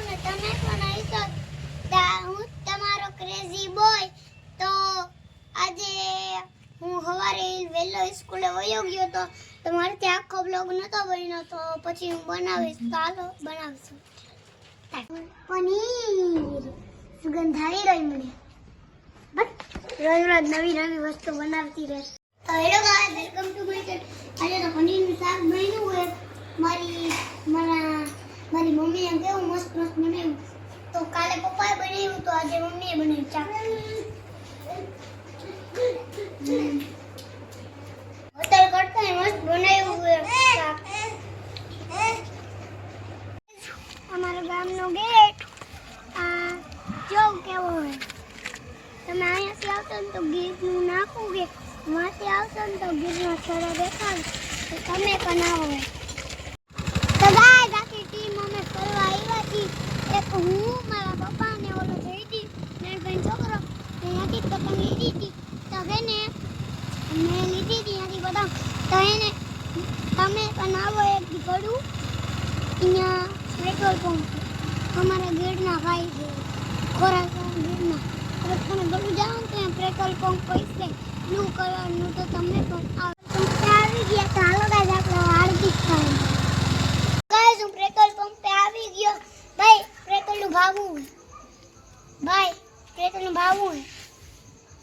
ને તમે પણ આવી તો હું તમારો ક્રેઝી બોય તો આજે હું સવારે વહેલો સ્કૂલે વયો ગયો તો તો ત્યાં આખો બ્લોગ નતો બન્યો, તો પછી હું બનાવીશ. તો હાલો, બનાવીશું. પનીર. સુગંધ આવી રહી મને. બસ. રોજ રોજ નવી નવી વસ્તુ બનાવતી રહે. તો hello guys welcome to my channel આજે તો પનીરનું શાક બન્યું હોય. મારી મારા મારી મમ્મીએ કેવું મસ્ત મસ્ત બનાવ્યું તો કાલે પપ્પાએ બનાવ્યું તો આજે મમ્મીએ બનાવ્યું ચા. હોટલ કરતા મસ્ત બનાવ્યું હોય અમારા ગામનો ગેટ. આ જો કેવો હોય. તમે અહીંયાથી આવશો ને તો ગીરનું નાખું કે વાંથી આવશો ને તો ગીરનો છોડો દેખાડ. તમે પણ આવો તો ગાય આખી ટીમ અમે છીએ એક હું મારા પપ્પા ને ઓલો નરભાઈ છોકરો ને ત્યાંથી પતંગ લીધી હતી. તો એને મેં લીધી હતી ત્યાંથી પતંગ. તો એને તમે પણ આવો એક પડું અહીંયા પેટ્રોલ પંપ અમારા ગેડના ભાઈ છે ખોરાક ગીરના હવે તમે બધું જાઓ ને ત્યાં પેટ્રોલ પંપ પૈસે બ્લુ કલરનું તો તમે પણ આવો. આવી ગયા તો હાલો ગાઈસ, આપણે હાર્દિક ખાઈ ગાઈસ, હું પેટ્રોલ પંપે આવી ગયો. ભાઈ પેટ્રોલનું ભાવું ભાઈ પેટ્રોલનું ભાવું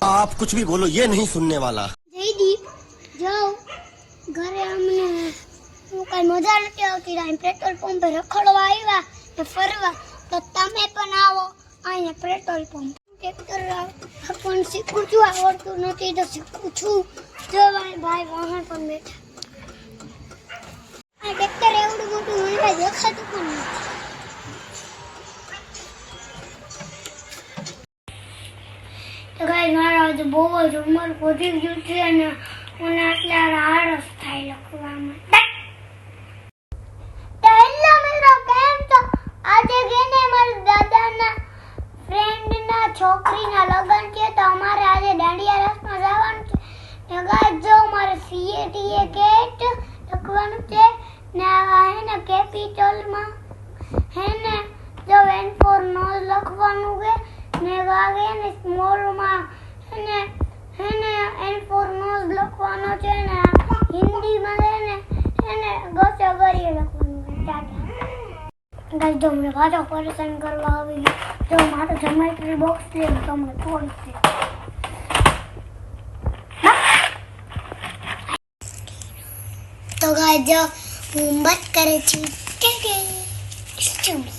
आप कुछ भी बोलो ये नहीं सुनने वाला જયદીપ જાઓ ઘરે અમને હું કઈ મજા નથી આવતી રાઈ પેટ્રોલ પંપે રખડવા આવ્યા ને ફરવા તો તમે પણ આવો અહીંયા પેટ્રોલ પંપ ટ્રેક્ટર પણ શીખું છું આવડતું નથી તો શીખું છું જો ભાઈ ભાઈ વાહન પણ બેઠા આ ટ્રેક્ટર એવડું મોટું મને કાંઈ દેખાતું પણ નથી ગાઈસ મારો આજે બહુ જ ઉંમર વધી ગયું છે અને મને અત્યારે આળસ થાય લખવામાં તો હેલો મિત્રો કેમ છો આજે ગઈને મારા દાદાના ફ્રેન્ડના છોકરીના લગ્ન છે તો અમારે આજે દાંડિયા રસમાં જવાનું છે ને ગાઈસ જો મારે સીએટીએ કેટ લખવાનું છે ને આ હે ને કેપિટલમાં હે ને જો એન ફોર નોઝ લખવાનું છે ને વાગે ને સ્મોલમાં એને એને એન ફોર નોઝ લખવાનો છે ને હિન્દીમાં છે ને એને ગસે ગરીએ લખવાનું છે ટાટા ગાઈસ જો મને પાછો પરેશાન કરવા આવી, જો મારો જોમેટ્રી બોક્સ છે તમને તોડી છે. તો ગાઈસ જો હું કરે છું. કે કે.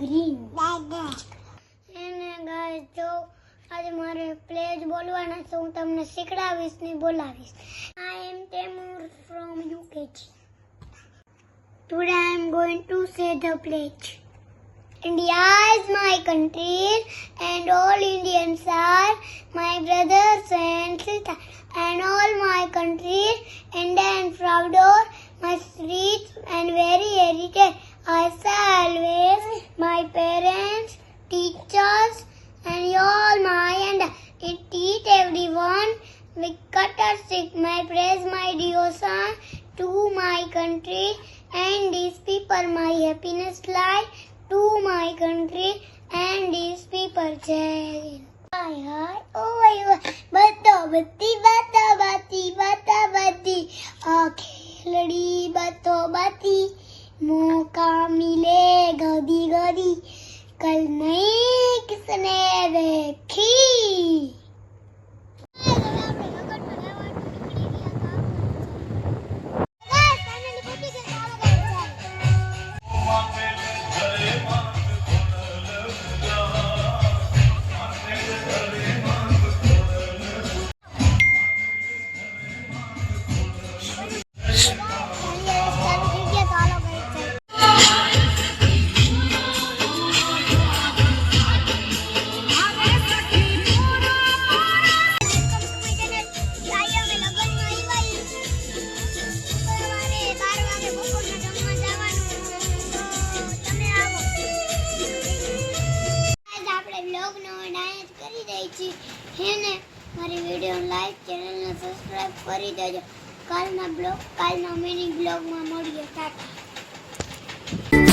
ગ્રીન દાદા એને ગાય જો આજે મારે પ્લેજ બોલવાના છે હું તમને શીખડાવીશ ને બોલાવીશ I am Taimur from UKG today I am going to say the pledge India is my country and all Indians are my brothers and sisters and all my country and I am proud of my streets and very heritage. I shall district. My praise, my dear son, to my country and these people. My happiness lie to my country and these people. jail. Hi, hi, Oh, I bata bati bata bati bata bati. okay. खेलड़ी बतो बाती मौका मिले गोदी गोदी कल नहीं किसने देखी પછી હે મારી વીડિયો લાઈક ચેનલને સબસ્ક્રાઈબ કરી દેજો. કાલના બ્લોગ, કાલના મિની બ્લોગમાં મળીએ. ટાટા.